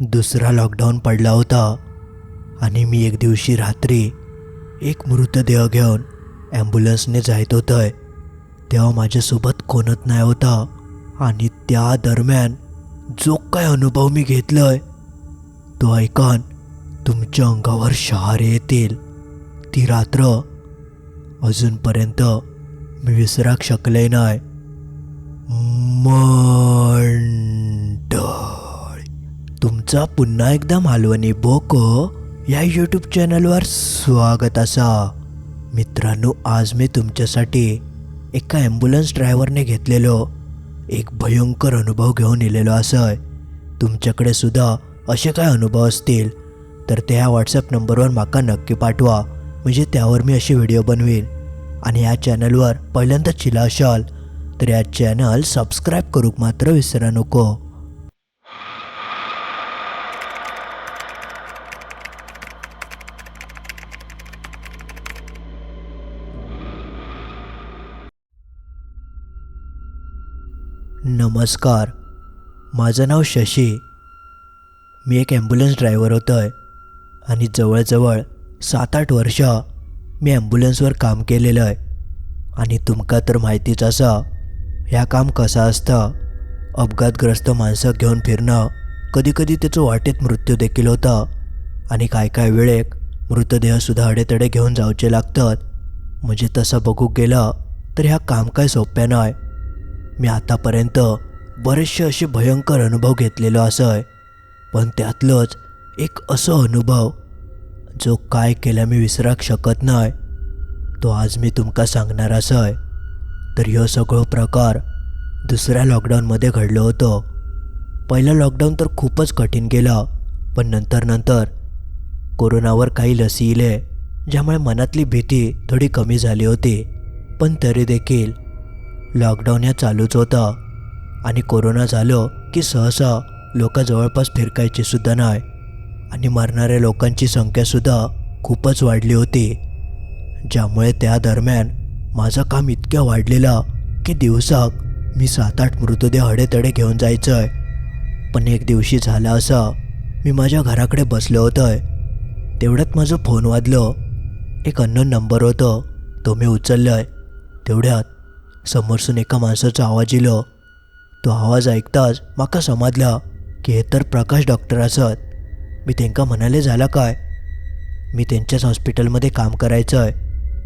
दुसरा लॉकडाऊन पडला होता आणि मी एक दिवशी रात्री एक मृतदेह घेऊन ॲम्ब्युलन्सने जायत होतंय. तेव्हा माझ्यासोबत कोणत नाही होता आणि त्या दरम्यान जो काय अनुभव मी घेतलाय तो ऐकून तुमच्या अंगावर शहारे येतील. ती रात्र अजूनपर्यंत मी विसराक शकले नाही. मंड! तुमचा पुन्हा एकदा मालवणी बोको या यूट्यूब चॅनलवर स्वागत असा. मित्रांनो आज मी तुमच्यासाठी एका ॲम्ब्युलन्स ड्रायव्हरने घेतलेलो एक भयंकर अनुभव घेऊन इलेलो असं. तुमच्याकडे सुद्धा असे काय अनुभव असतील तर ते ह्या व्हॉट्सअप नंबरवर माका नक्की पाठवा म्हणजे त्यावर मी असे व्हिडिओ बनवीन. आणि या चॅनलवर पहिल्यांदा चिला असाल तर या चॅनल सबस्क्राईब करूक मात्र विसरा नको. नमस्कार. माझं नाव शशी. मी एक ॲम्ब्युलन्स ड्रायव्हर होतो आहे आणि जवळजवळ सात आठ वर्ष मी ॲम्ब्युलन्सवर काम केलेलं आहे. आणि तुमका तर माहितीच असा ह्या काम कसं असतं? अपघातग्रस्त माणसं घेऊन फिरणं कधीकधी त्याचं वाटेत मृत्यू देखील होतं. आणि काय काय वेळेक मृतदेहसुद्धा अडेतडे घेऊन जाऊचे लागतात. म्हणजे तसं बघू गेलं तर ह्या काम काय सोप्या नाही मी आतापर्यंत बरेचसे असे भयंकर अनुभव घेतलेलो असं पण त्यातलंच एक असं अनुभव जो काय केला मी विसराक शकत नाही तो आज मी तुमका सांगणार असं तर ह्यो सगळो प्रकार दुसऱ्या लॉकडाऊनमध्ये घडलं होतं. पहिलं लॉकडाऊन तर खूपच कठीण गेलं पण नंतर नंतर कोरोनावर काही लसी इले ज्यामुळे मनातली भीती थोडी कमी झाली होती. पण तरी देखील लॉकडाऊन या चालूच होता. आणि कोरोना झालं की सहसा लोक जवळपास फिरकायची सुद्धा नाही. आणि मरणाऱ्या लोकांची संख्यासुद्धा खूपच वाढली होती. ज्यामुळे त्या दरम्यान माझं काम इतक्या वाढलेलं की दिवसाक मी सात आठ मृतदेह हडेतडे घेऊन जायचं आहे पण एक दिवशी झालं असं मी माझ्या घराकडे बसलो होतोय. तेवढ्यात माझं फोन वाजलं. एक अन्न नंबर होतं. तो मी आहे तेवढ्यात समोरसून एका माणसाचा आवाज इलो तो आवाज ऐकताच म्हाका समजला की हे तर प्रकाश डॉक्टर असत. मी त्यांका म्हणाले झाला काय? मी त्यांच्याच हॉस्पिटलमध्ये काम करायचं आहे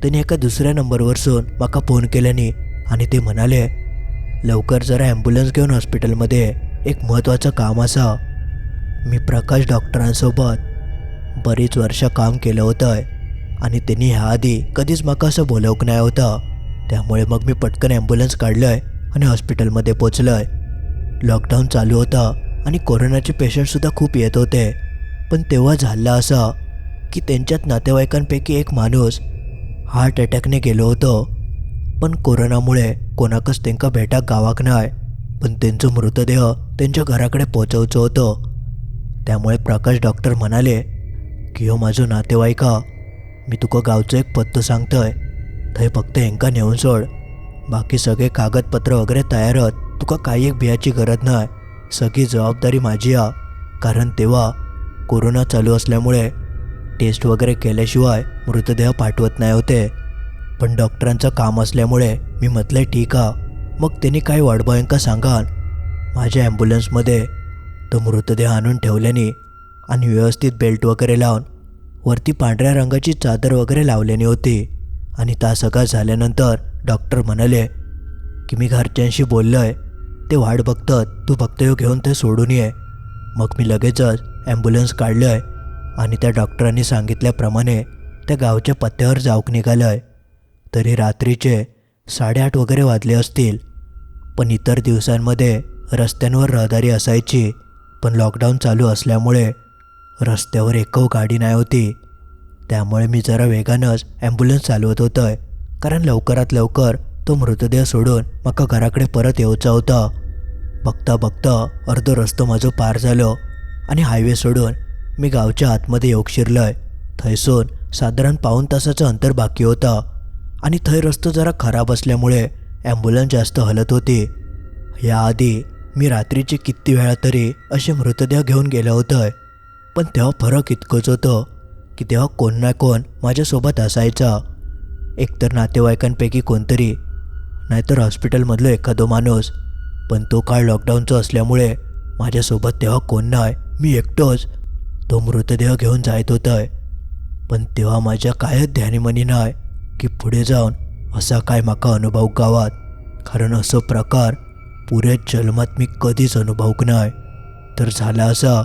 त्यांनी एका दुसऱ्या नंबरवरसून माका फोन केल्याने आणि ते म्हणाले लवकर जरा ॲम्ब्युलन्स घेऊन हॉस्पिटलमध्ये एक महत्त्वाचं काम असा. मी प्रकाश डॉक्टरांसोबत बरीच वर्ष काम केलं होतं आणि त्यांनी ह्याआधी कधीच माका असं बोलवक नाही होतं. त्यामुळे मग मी पटकन ॲम्ब्युलन्स काढलं आहे आणि हॉस्पिटलमध्ये पोचलं आहे लॉकडाऊन चालू होता आणि कोरोनाचे पेशंटसुद्धा खूप येत होते. पण तेव्हा झालं असं की त्यांच्यात नातेवाईकांपैकी एक माणूस हार्ट अटॅकने गेलो होतो. पण कोरोनामुळे कोणाकच त्यांका भेटाक गावाक नाही पण त्यांचं मृतदेह त्यांच्या घराकडे पोचवचं होतं. त्यामुळे प्रकाश डॉक्टर म्हणाले की हो माझो नातेवाईका मी तुका गावचं एक पत्तो सांगतोय. थंय फक्त हेंका नेऊन सोड. बाकी सगळे कागदपत्र वगैरे तयार तुका काही एक भियाची गरज नाही सगळी जबाबदारी माझी आ कारण तेव्हा कोरोना चालू असल्यामुळे टेस्ट वगैरे केल्याशिवाय मृतदेह पाठवत नाही होते. पण डॉक्टरांचं काम असल्यामुळे मी म्हटलं ठीक हा. मग त्यांनी काही वाडबायांका सांगाल? माझ्या ॲम्ब्युलन्समध्ये तो मृतदेह आणून ठेवल्याने आणि व्यवस्थित बेल्ट वगैरे लावून वरती पांढऱ्या रंगाची चादर वगैरे लावल्याने होती. आणि ता सगळं झाल्यानंतर डॉक्टर म्हणाले की मी घरच्यांशी बोललो आहे ते वाट बघतात. तू फक्त येऊ घेऊन ते सोडून ये. मग मी लगेचच ॲम्ब्युलन्स काढलं आहे आणि त्या डॉक्टरांनी सांगितल्याप्रमाणे त्या गावच्या पत्त्यावर जाऊक निघालं आहे तरी रात्रीचे साडेआठ वगैरे वाजले असतील. पण इतर दिवसांमध्ये रस्त्यांवर रहदारी असायची. पण लॉकडाऊन चालू असल्यामुळे रस्त्यावर एकव गाडी नाही होती. त्यामुळे मी जरा वेगानंच ॲम्ब्युलन्स चालवत होतोय. कारण लवकरात लवकर तो मृतदेह सोडून मका घराकडे परत येऊचा होता. बघता बघता अर्धो रस्तो माझं पार झालो आणि हायवे सोडून मी गावच्या आतमध्ये येऊक शिरलोय. थंयसून साधारण पाऊण तासाचं अंतर बाकी होता आणि थंय रस्तो जरा खराब असल्यामुळे ॲम्ब्युलन्स जास्त हलत होती. याआधी मी रात्रीचे किती वेळा तरी असे मृतदेह घेऊन गेलो होतोय. पण तेव्हा फरक इतकंच होतं. की तेव्हा कोण ना कोण माझ्यासोबत असायचा. एकतर नातेवाईकांपैकी कोणतरी नाहीतर हॉस्पिटलमधलो एखादो माणूस. पण तो काळ लॉकडाऊनचा असल्यामुळे माझ्यासोबत तेव्हा कोण नाही मी एकटोच. तो मृतदेह घेऊन जायत होतंय. पण तेव्हा माझ्या कायच ध्यानीमनी नाही की पुढे जाऊन असा काय माका अनुभव गावात. कारण असं प्रकार पुऱ्या जन्मात मी कधीच अनुभवक नाही. तर झाला असा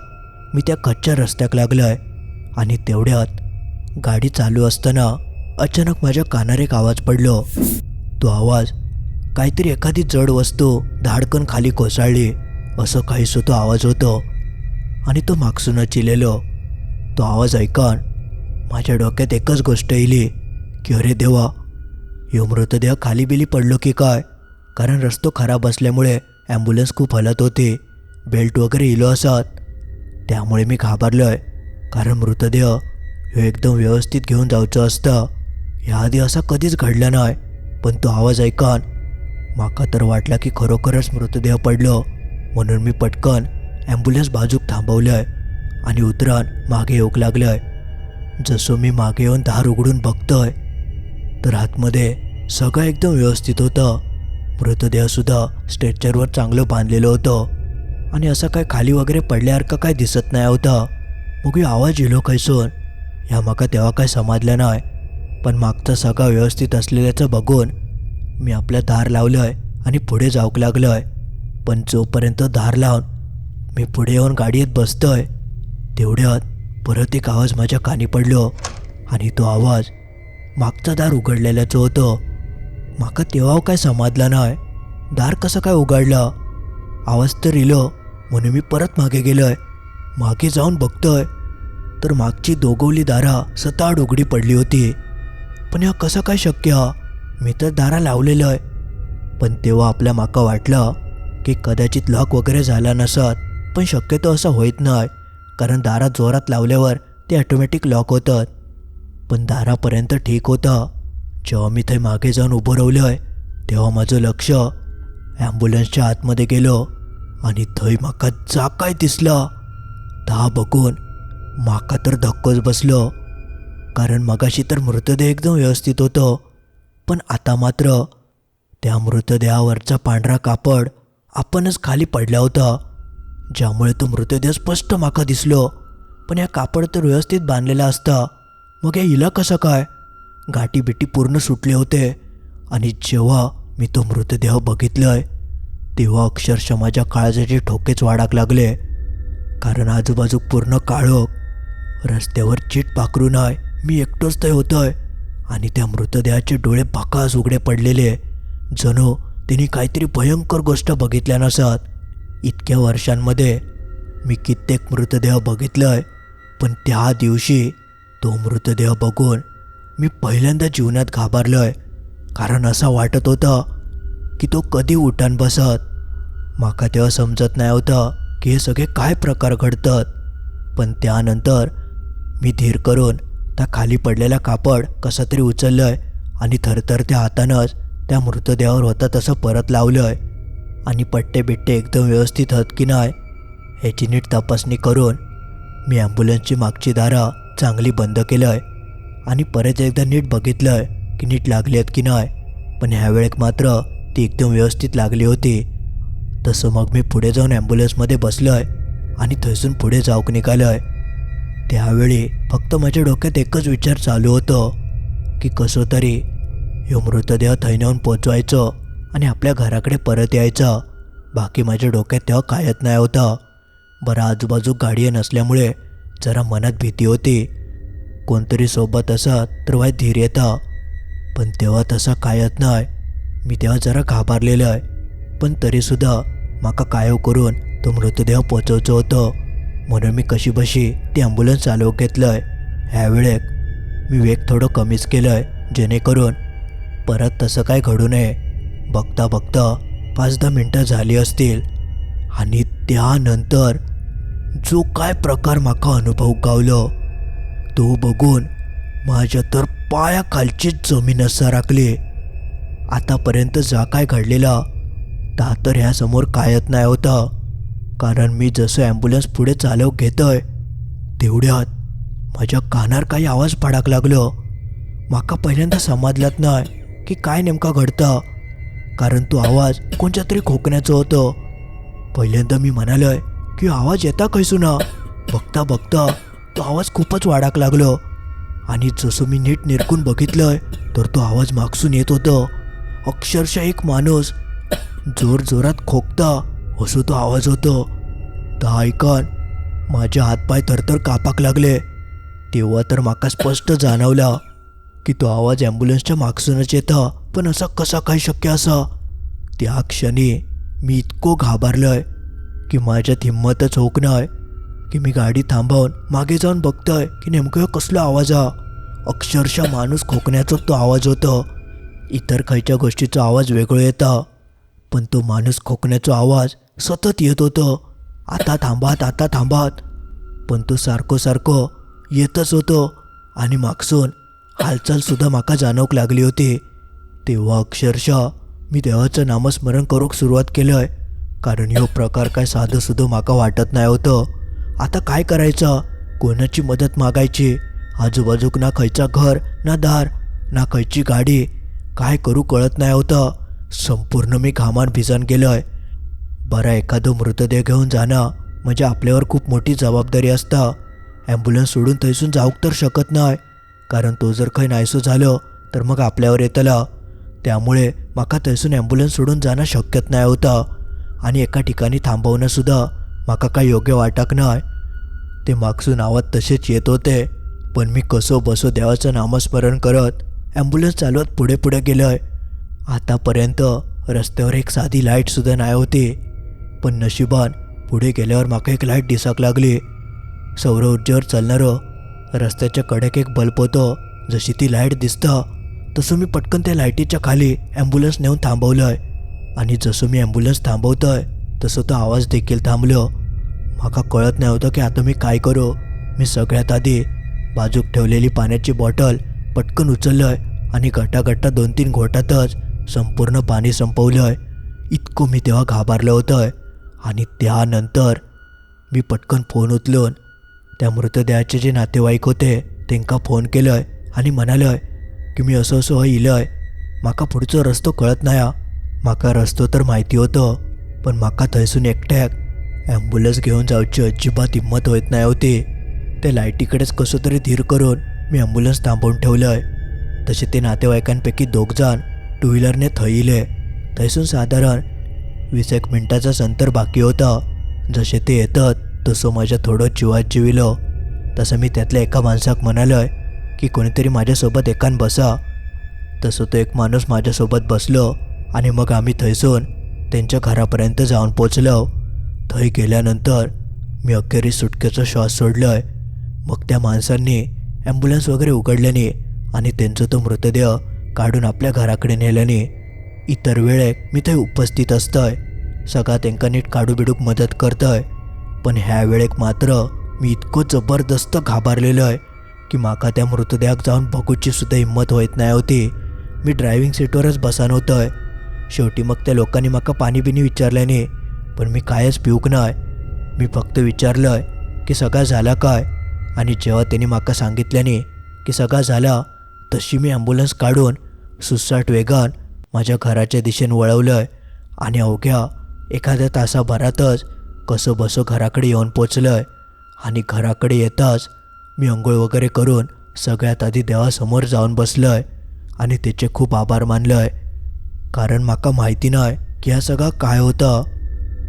मी त्या कच्च्या रस्त्याक लागलाय. आणि तेवढ्यात गाडी चालू असताना अचानक माझ्या कानार एक आवाज पडलो. तो आवाज काहीतरी एखादी जड वस्तू धाडकन खाली कोसळली. असं काही तो आवाज होतो. आणि तो मागसून चिलेलो. तो आवाज ऐकन माझ्या डोक्यात एकच गोष्ट येईली की अरे देवा यो मृतदेह खाली बिली पडलो की काय? कारण रस्तो खराब असल्यामुळे ॲम्ब्युलन्स खूप हलत होती. बेल्ट वगैरे इलो असत. त्यामुळे मी घाबरलो आहे कारण मृतदेह ह्यो एकदम व्यवस्थित घेऊन जावचो असतं. ह्याआधी असा कधीच घडला नाही पण तो आवाज ऐकन माका तर वाटला की खरोखरच मृतदेह पडलो. म्हणून मी पटकन ॲम्ब्युलन्स बाजूक थांबवलंय आणि उतरान मागे येऊक लागलंय. जसं मी मागे येऊन दार उघडून बघतोय तर आतमध्ये सगळं एकदम व्यवस्थित होतं. मृतदेहसुद्धा स्ट्रेचरवर चांगलं बांधलेलं होतं. आणि असं काय खाली वगैरे पडल्यासारखं काय दिसत नाही होतं. मग आवाज येलो खंयसून ह्या म्हाका तेव्हा काय समजलं नाही पण मागचा सगळा व्यवस्थित असलेल्याचं बघून मी आपलं दार लावलंय आणि पुढे जाऊक लागलोय. पण जोपर्यंत दार लावून मी पुढे येऊन गाडीत बसतोय तेवढ्यात परत एक आवाज माझ्या कानी पडलो आणि तो आवाज मागचा दार उघडलेल्याचं होतं. माका तेव्हा काय समजलं नाही दार कसं काय उघडलं? आवाज तर इलो म्हणून मी परत मागे गेलोय. मागे जाऊन बघतोय. तर मागची दोघवली दारा सताड उघडी पडली होती. पण या कसं काय शक्य? मी तर दारा लावलेलं आहे पण तेव्हा आपल्या माका वाटलं की कदाचित लॉक वगैरे झाला नसत. पण शक्यतो असं होत नाही. कारण दारा जोरात लावल्यावर ते ॲटोमॅटिक लॉक होतात. पण दारापर्यंत ठीक होतं. जेव्हा मी थंय मागे जाऊन उभं आहे तेव्हा माझं लक्ष ॲम्ब्युलन्सच्या आतमध्ये गेलो. आणि थंय माका जा काय दिसलं. ता बघून माका तर धक्कोच बसलो. कारण मगाशी तर मृतदेह एकदम व्यवस्थित होतं. पण आता मात्र त्या मृतदेहावरचा पांढरा कापड आपणच खाली पडला होता. ज्यामुळे तो मृतदेह स्पष्ट माका दिसलो. पण या कापड तर व्यवस्थित बांधलेला असता. मग या हिला कसं काय? गाठी बिटी पूर्ण सुटले होते. आणि जेव्हा मी तो मृतदेह बघितलाय तेव्हा अक्षरशः माझ्या काळजाचे ठोकेच वाढाक लागले. कारण आजूबाजू पूर्ण काळोख. रस्त्यावर चीट पाखरून आहे मी एकटोच ते होतोय. आणि त्या मृतदेहाचे डोळे भाकास उघडे पडलेले. जणू तिने काहीतरी भयंकर गोष्ट बघितल्या नसत. इतक्या वर्षांमध्ये मी कित्येक मृतदेह बघितलंय पण त्या दिवशी तो मृतदेह बघून मी पहिल्यांदा जीवनात घाबरलोय. कारण असं वाटत होतं की तो कधी उठान बसत. माका तेव्हा समजत नाही होतं की हे सगळे काय प्रकार घडतात? पण त्यानंतर मी धीर करून त्या खाली पडलेला कापड कसा तरी उचललंय आणि थरथरत्या हातानंच त्या मृतदेहावर होता तसं परत लावलंय. आणि पट्टे बिट्टे एकदम व्यवस्थित आहेत की नाही ह्याची नीट तपासणी करून मी ॲम्ब्युलन्सची मागची दारा चांगली बंद केलंय आणि परत एकदा नीट बघितलंय की नीट लागली आहेत की नाही. पण ह्यावेळेक मात्र ती एकदम व्यवस्थित लागली होती. तसं मग मी पुढे जाऊन ॲम्ब्युलन्समध्ये आहे आणि थैसून पुढे जाऊक निघालोय त्यावेळी फक्त माझ्या डोक्यात एकच विचार चालू होतो की कसं तरी ह्यो मृतदेह थैन्याहून पोचवायचं आणि आपल्या घराकडे परत यायचं. बाकी माझ्या डोक्यात तेव्हा कायत नाही होतं. बरं आजूबाजू गाडी नसल्यामुळे जरा मनात भीती होती. कोणतरी सोबत असत तर वाय धीर येतं. पण तेव्हा तसा कायत नाही. मी तेव्हा जरा घाबरलेलं आहे. पण तरीसुद्धा म्हाका कायव करून तो मृतदेह पोचवचो होतो. म्हणून मी कशी बशी ती ॲम्ब्युलन्स चालवू घेतलंय. ह्या वेळेक मी वेग थोडं कमीच केलंय जेणेकरून परत तसं काय घडू नये. बघता बघता पाच दहा मिनटं झाली असतील. आणि त्यानंतर जो काय प्रकार माका अनुभव गावलो तो बघून माझ्या तर पायाखालची जमीन असा राखली. आतापर्यंत जा काय घडलेला ता तर ह्यासमोर कायत नाही होतं. कारण मी जसं ॲम्ब्युलन्स पुढे चालव घेतोय तेवढ्यात माझ्या कानार काही आवाज पडाक लागलो. माका पहिल्यांदा समजलात नाही की काय नेमका घडतं कारण तो आवाज कोणत्या तरी खोकण्याचं होतं. पहिल्यांदा मी म्हणालोय की आवाज येता खैसून? बघता बघता तो आवाज खूपच वाढाक लागलो. आणि जसं मी नीट निरकून बघितलंय तर तो आवाज मागसून येत होतं. अक्षरशः एक माणूस जोर जोरात खोकता असो तो आवाज होतो. तर ऐकन माझे हातपाय थरथर कापाक लागले. तेव्हा तर माका स्पष्ट जाणवला की तो आवाज ॲम्ब्युलन्सच्या मागसूनच येता पण असा कसा काय शक्य असा? त्या क्षणी मी इतको घाबरलोय की माझ्यात हिंमतच होक नाही की मी गाडी थांबवून मागे जाऊन बघतोय की नेमकं कसला कसलो आवाज हा. अक्षरशः माणूस खोकण्याचा तो आवाज होतो. इतर खायच्या गोष्टीचा आवाज वेगळो येता. पण तो माणूस खोकण्याचा आवाज सतत येत होतो. आता थांबात आता थांबात. पण तो सारखो सारखं येतच होतो आणि मागसून हालचालसुद्धा माका जाणवक लागली होती. तेव्हा अक्षरशः मी देवाचं नामस्मरण करूक सुरुवात केलंय. कारण ह्यो प्रकार काय साधं सुद्धा माका वाटत नाही होतं. आता काय करायचं? कोणाची मदत मागायची? आजूबाजूक ना खायचा घर ना दार ना खयची गाडी. काय करू कळत नाही होतं. संपूर्ण मी घामान भिजन आहे. बरा एखादं मृतदेह घेऊन जाणं म्हणजे आपल्यावर खूप मोठी जबाबदारी असता. ॲम्ब्युलन्स सोडून थंयसून जाऊक तर शकत नाही. कारण तो जर खंय नाहीसो झालो तर मग आपल्यावर येतला. त्यामुळे माका थंयसून ॲम्ब्युलन्स सोडून जाणं शक्यत नाही होतं. आणि एका ठिकाणी थांबवणंसुद्धा माका म्हाका काय योग्य वाटक नाही. ते मागसून आवाज तसेच येत होते पण मी कसो बसो देवाचं नामस्मरण करत ॲम्ब्युलन्स चालवत पुढे पुढे गेलोय. आतापर्यंत रस्त्यावर एक साधी लाईटसुद्धा नाही होती. पण नशिबान पुढे गेल्यावर माका एक लाइट दिसाक लागली. सौर ऊर्जेवर चालणारं रस्त्याच्या कडेक एक बल्ब होतं. जशी ती लाइट दिसतं तसं मी पटकन त्या लाईटीच्या खाली ॲम्ब्युलन्स नेऊन थांबवलंय. आणि जसं मी ॲम्ब्युलन्स थांबवतोय तसं तो आवाज देखील थांबलो. माका कळत नाही होतं की आता मी काय करू. मी सगळ्यात आधी बाजूक ठेवलेली पाण्याची बॉटल पटकन उचललंय आणि गटागट्टा दोन तीन घोटातच संपूर्ण पाणी संपवलंय. इतकं मी तेव्हा घाबरलं होतं आणि त्यानंतर मी पटकन फोन उचलून त्या मृतदेहाचे जे नातेवाईक होते त्यांना फोन केलंय आणि म्हणालंय की मी असं असं इलंय. माका पुढचो रस्तो कळत नाही हा. माका रस्तो तर माहिती होतं पण माका थंयसून एकट्याक ॲम्ब्युलन्स घेऊन जावची अजिबात हिंमत होत नाही होती. त्या लाईटीकडेच कसं तरी धीर करून मी ॲम्ब्युलन्स थांबवून ठेवलंय. तसे ते नातेवाईकांपैकी दोघजण टू व्हीलरने थंय इले थंयसून साधारण वीस एक मिनटाचाच अंतर बाकी होता. जसे ते येतात तसं माझ्या थोडं जीवात जिविलो. तसं मी त्यातल्या एका माणसाक म्हणालोय की कोणीतरी माझ्यासोबत एकान बसा. तसं तो एक माणूस माझ्यासोबत बसलो आणि मग आम्ही थंयसून त्यांच्या घरापर्यंत जाऊन पोचलो. थंय गेल्यानंतर मी अखेरीस सुटकेचा श्वास सोडलोय. मग त्या माणसांनी ॲम्ब्युलन्स वगैरे उघडल्याने आणि त्यांचा तो मृतदेह काढून आपल्या घराकडे नेल्याने इतर वेळेक मी थंय उपस्थित असतंय. सगळा त्यांका नीट काडू बिडूक मदत करतंय. पण ह्या वेळेक मात्र मी इतको जबरदस्त घाबरलेलो आहे की माका त्या मृतदेहाक जाऊन बघूची सुद्धा हिंमत होत नाही होती. मी ड्रायव्हिंग सीटवरच बसान होतोय. शेवटी मग त्या लोकांनी माका पाणी बिनी विचारल्याने पण मी कायच पिऊक नाही मी फक्त विचारलंय की सगळा झाला काय? आणि जेव्हा त्यांनी माका सांगितल्याने की सगळा झाला तशी मी ॲम्ब्युलन्स काढून सुसाट वेगान माझ्या घराच्या दिशेने वळवलंय. आणि अवघ्या एखाद्या तासाभरातच कसं बसं घराकडे येऊन पोचलंय. आणि घराकडे येताच मी अंघोळ वगैरे करून सगळ्यात आधी देवासमोर जाऊन बसलोय. आणि त्याचे खूप आभार मानलंय. कारण माका माहिती नाही की हा सगळा काय होता.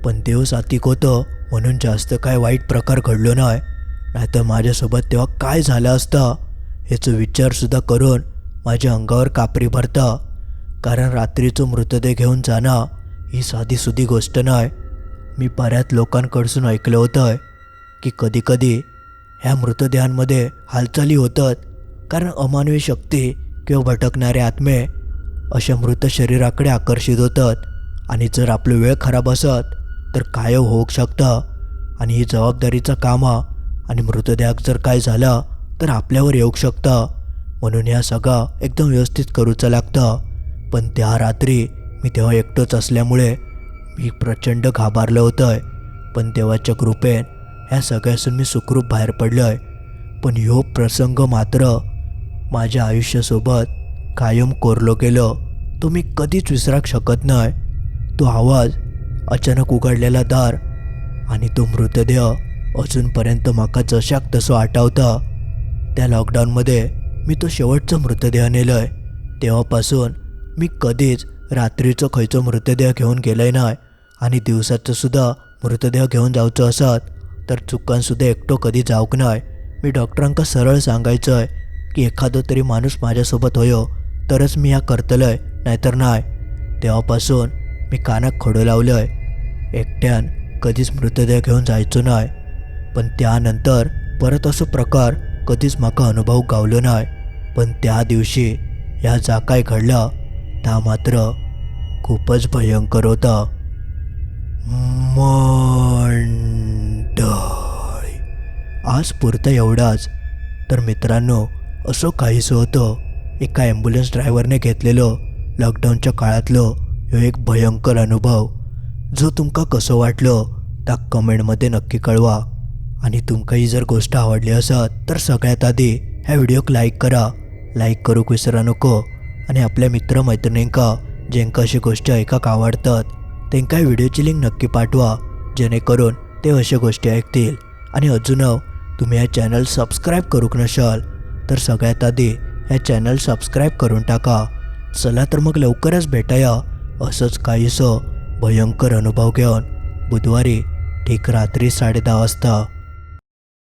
पण देव सातिक होतं म्हणून जास्त काय वाईट प्रकार घडलो नाही. नाहीतर माझ्यासोबत तेव्हा काय झालं असतं? याचं विचारसुद्धा करून माझ्या अंगावर कापरी भरता. कारण रात्रीचं मृतदेह घेऊन जाणं ही साधीसुधी गोष्ट नाही मी बऱ्याच लोकांकडसून ऐकलं होतं की कधीकधी ह्या मृतदेहांमध्ये हालचाली होतात. कारण अमानवी शक्ती किंवा भटकणारे आत्मे अशा मृत शरीराकडे आकर्षित होतात. आणि जर आपलं वेळ खराब असत तर काय होऊ शकतं. आणि ही जबाबदारीचं काम आणि मृतदेहाक जर काय झालं तर आपल्यावर येऊ शकतं. म्हणून या सगळं एकदम व्यवस्थित करूचं लागतं. पण त्या रात्री मी तेव्हा एकटंच असल्यामुळे मी प्रचंड घाबारलो होतोय. पण देवाच्या कृपेन ह्या सगळ्यासून मी सुखरूप बाहेर पडलोय. पण ह्यो प्रसंग मात्र माझ्या आयुष्यासोबत कायम कोरलो गेलो. तो मी कधीच विसराक शकत नाही. तो आवाज अचानक उघडलेला दार आणि तो मृतदेह अजूनपर्यंत म्हाका जशाक तसो आठवता. त्या लॉकडाऊनमध्ये मी तो शेवटचा मृतदेह नेलोय. तेव्हापासून मी कधीच रात्रीचो खंयचो मृतदेह घेऊन गेलोय नाय आणि दिवसाचंसुद्धा मृतदेह घेऊन जावचो असत तर चुकांसुद्धा एकटो कधी जाऊक नाय मी डॉक्टरांका सरळ सांगायचंय की एखादो तरी माणूस माझ्यासोबत होयो तरच मी ह्या करतलोय नाहीतर नाय तेव्हापासून मी कानाक खडो लावलंय. एकट्यान कधीच मृतदेह घेऊन जायचो नाय पण त्यानंतर परत असो प्रकार कधीच म्हाका अनुभव गावलो नाय पण त्या दिवशी ह्या जा काय घडला ता मात्र खूपच भयंकर होता. मंडळ आज पुरतं एवढाच. तर मित्रांनो असं काहीसं होतं. एका ॲम्ब्युलन्स ड्रायव्हरने घेतलेलो लॉकडाऊनच्या काळातलं ह्यो एक भयंकर अनुभव. जो तुमका कसं वाटलो त्या कमेंटमध्ये नक्की कळवा. आणि तुमकाही जर गोष्ट आवडली असत तर सगळ्यात आधी ह्या व्हिडिओक लाईक करा. लाईक करूक विसरा नको. आणि आपल्या मित्रमैत्रिणींका जेंका अशी गोष्टी ऐकाक आवडतात त्यांका ह्या व्हिडिओची लिंक नक्की पाठवा जेणेकरून ते अशा गोष्टी ऐकतील. आणि अजून तुम्ही ह्या चॅनल सबस्क्राईब करूक नशाल तर सगळ्यात आधी ह्या चॅनल सबस्क्राईब करून टाका. चला तर मग लवकरच भेटाया. असंच काहीसं भयंकर अनुभव घेऊन बुधवारी ठीक रात्री साडे वाजता